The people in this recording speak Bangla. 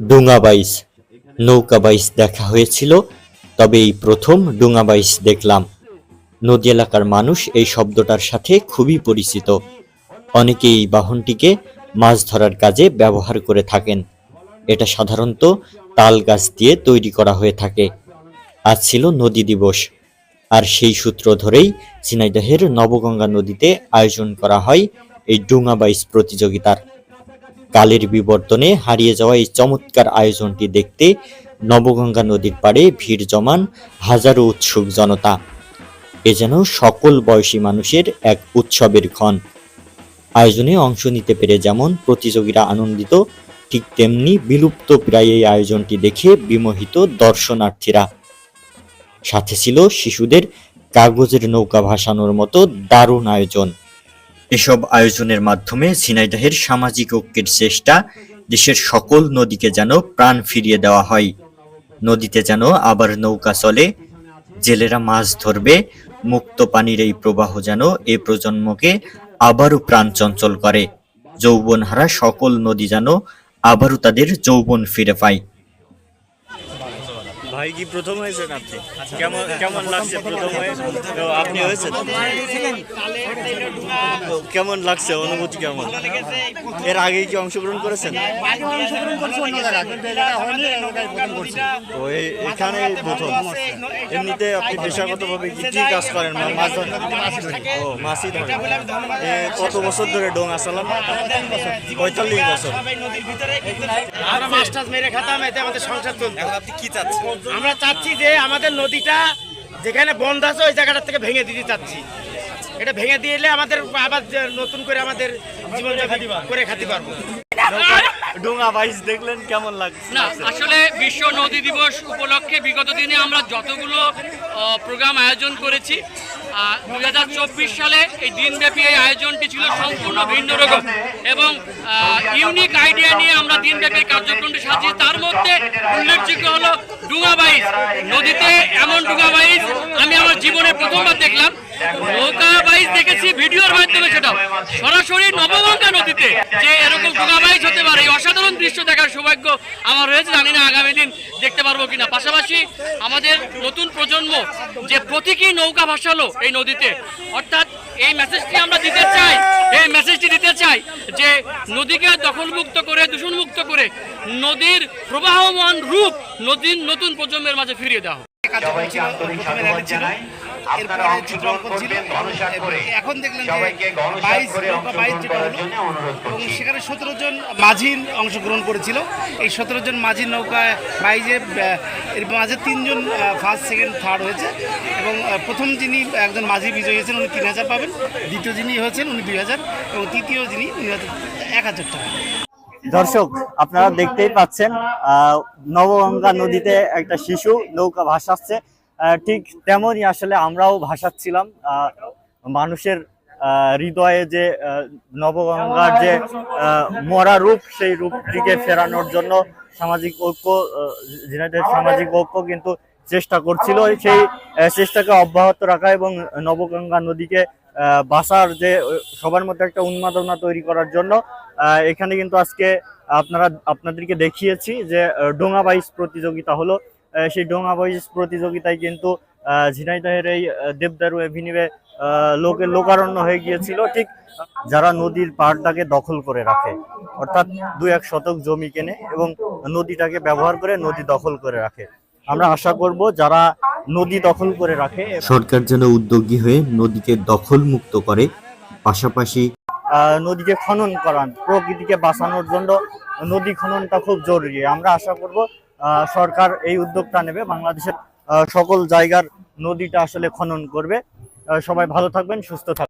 ডুঙা বাইস নৌকা বাইস দেখা হয়েছিল। তবে এই প্রথম ডুঙা বাইস দেখলাম। নদী এলাকার মানুষ এই শব্দটার সাথে খুবই পরিচিত। অনেকে এই বাহনটিকে মাছ ধরার কাজে ব্যবহার করে থাকেন। এটা সাধারণত তাল গাছ দিয়ে তৈরি করা হয়ে থাকে। আজ ছিল নদী দিবস। আর সেই সূত্র ধরেই ঝিনাইদহের নবগঙ্গা নদীতে আয়োজন করা হয় এই ডুঙা বাইস প্রতিযোগিতার। কালের বিবর্তনে হারিয়ে যাওয়া এই চমৎকার আয়োজনটি দেখতে নবগঙ্গা নদীর পাড়ে ভিড় জমান হাজারো উৎসুক জনতা। এ যেন সকল বয়সী মানুষের এক উৎসবের ক্ষণ। আয়োজনে অংশ নিতে পেরে যেমন প্রতিযোগীরা আনন্দিত, ঠিক তেমনি বিলুপ্ত প্রায় এই আয়োজনটি দেখে বিমোহিত দর্শনার্থীরা। সাথে ছিল শিশুদের কাগজের নৌকা ভাসানোর মতো দারুণ আয়োজন। এসব আয়োজনের মাধ্যমে ঝিনাইদহের সামাজিক ঐক্যের চেষ্টা দেশের সকল নদীকে যেন প্রাণ ফিরিয়ে দেওয়া হয়। নদীতে যেন আবার নৌকা চলে, জেলেরা মাছ ধরবে, মুক্ত পানির এই প্রবাহ যেন এ প্রজন্মকে আবারও প্রাণ চঞ্চল করে। যৌবনহারা সকল নদী যেন আবারও তাদের যৌবন ফিরে পায়। ভাই কি প্রথম হয়েছেন আপনি? কেমন কেমন লাগছে প্রথম হয়ে? তো আপনি হয়েছেন? কেমন লাগছে অনুভূতি কেমন? এর আগে কি অংশগ্রহণ করেছেন? তো এখানে প্রথম এমনিতে আপনি পেশাগতভাবে কি কি কাজ করেন? মাছ ধরেন? ও মাছই ধরেন। কত বছর ধরে ডোং আসালাম পঁয়তাল্লিশ বছর। মাছ টাছ মেরে খাতাম এতে আমাদের সংসার চলতো। এখন আপনি কি চাচ্ছেন? আমরা চাচ্ছি যে আমাদের নদীটা যেখানে বন্ধ আছে ওই জায়গাটার থেকে ভেঙে দিতে চাচ্ছি। এটা ভেঙে দিলে আমাদের আবার যে নতুন করে আমাদের জীবন করে খাতে পারব। ডোঙা দেখলেন কেমন লাগছে? না আসলে বিশ্ব নদী দিবস উপলক্ষে বিগত দিনে আমরা যতগুলো প্রোগ্রাম আয়োজন করেছি দুই হাজার চব্বিশ সালে এই দিনব্যাপী এই আয়োজনটি ছিল সম্পূর্ণ ভিন্ন রকম এবং ইউনিক আইডিয়া নিয়ে আমরা দিনব্যাপী কার্যক্রমটি সাজিয়ে তার মধ্যে উল্লেখযোগ্য হলো ডুঙা বাইচ নদীতে এমন ডুঙা বাইচ আমি আমার জীবনে প্রথমবার দেখলাম। নৌকা দেখেছি, ভিডিওর মাধ্যমে সেটাও। সরাসরি নবগঙ্গা নদীতে যে এরকম ডুঙা বাইচ হতে পারে। অসাধারণ দৃশ্য দেখার সৌভাগ্য আমার রয়েছে, জানি না আগামী দিন দেখতে পারব কিনা। পাশাপাশি আমাদের নতুন প্রজন্ম যে প্রতীকী নৌকা ভাসালো এই নদীতে, অর্থাৎ এই মেসেজটি আমরা দিতে চাই, এই মেসেজটি দিতে চাই যে নদীকে দখলমুক্ত করে, দূষণমুক্ত করে নদীর প্রবাহমান রূপ নদীর নতুন প্রজন্মের মাঝে ফিরিয়ে দেওয়া এখন দেখলেন যে বাইশ নৌকা বাইশ যেটা হলো এবং সেখানে সতেরো জন মাঝির অংশগ্রহণ করেছিল। এই সতেরো জন মাঝির নৌকায় বাইজে এর মাঝে তিনজন ফার্স্ট সেকেন্ড থার্ড হয়েছে এবং প্রথম যিনি একজন মাঝি বিজয়ী হয়েছেন উনি তিন হাজার পাবেন। দ্বিতীয় যিনি হয়েছেন উনি দুই হাজার এবং তৃতীয় যিনি উনি এক হাজার টাকা। দর্শক আপনারা দেখতেই পাচ্ছেন আহ, নবগঙ্গা নদীতে একটা শিশু নৌকা ভাসাচ্ছে। ঠিক তেমনই আসলে আমরাও ভাসাচ্ছিলাম। মানুষের হৃদয়ে যে নবগঙ্গার যে মরা রূপ সেই রূপটিকে ফেরানোর জন্য সামাজিক ঐক্য আহ, সামাজিক ঐক্য কিন্তু চেষ্টা করছিল সেই চেষ্টাকে অব্যাহত রাখা এবং নবগঙ্গা নদীকে বাসার যে সবার মধ্যে একটা উন্মাদনা তৈরি করার জন্য এখানে কিন্তু আজকে আপনারা আপনাদেরকে দেখিয়েছি যে ডোঙা বাইস প্রতিযোগিতা হলো। সেই ডোঙা বয়স প্রতিযোগিতায় কিন্তু ঝিনাইদহের এই দেবদারু এভিনিউয়ে লোকের লোকারণ্য হয়ে গিয়েছিল। ঠিক যারা নদীর পাড়টাকে দখল করে রাখে অর্থাৎ দু এক শতক জমি কেনে এবং নদীটাকে ব্যবহার করে নদী দখল করে রাখে। আমরা আশা করব যারা নদী দখল করে রাখে সরকার যেন উদ্যোগী হয়ে নদীকে দখল মুক্ত করে পাশাপাশি আহ, নদীকে খনন করান। প্রকৃতিকে বাঁচানোর জন্য নদী খননটা খুব জরুরি। আমরা আশা করব সরকার এই উদ্যোগটা নেবে। বাংলাদেশের সকল জায়গার নদীটা আসলে খনন করবে। সবাই ভালো থাকবেন, সুস্থ থাকবেন।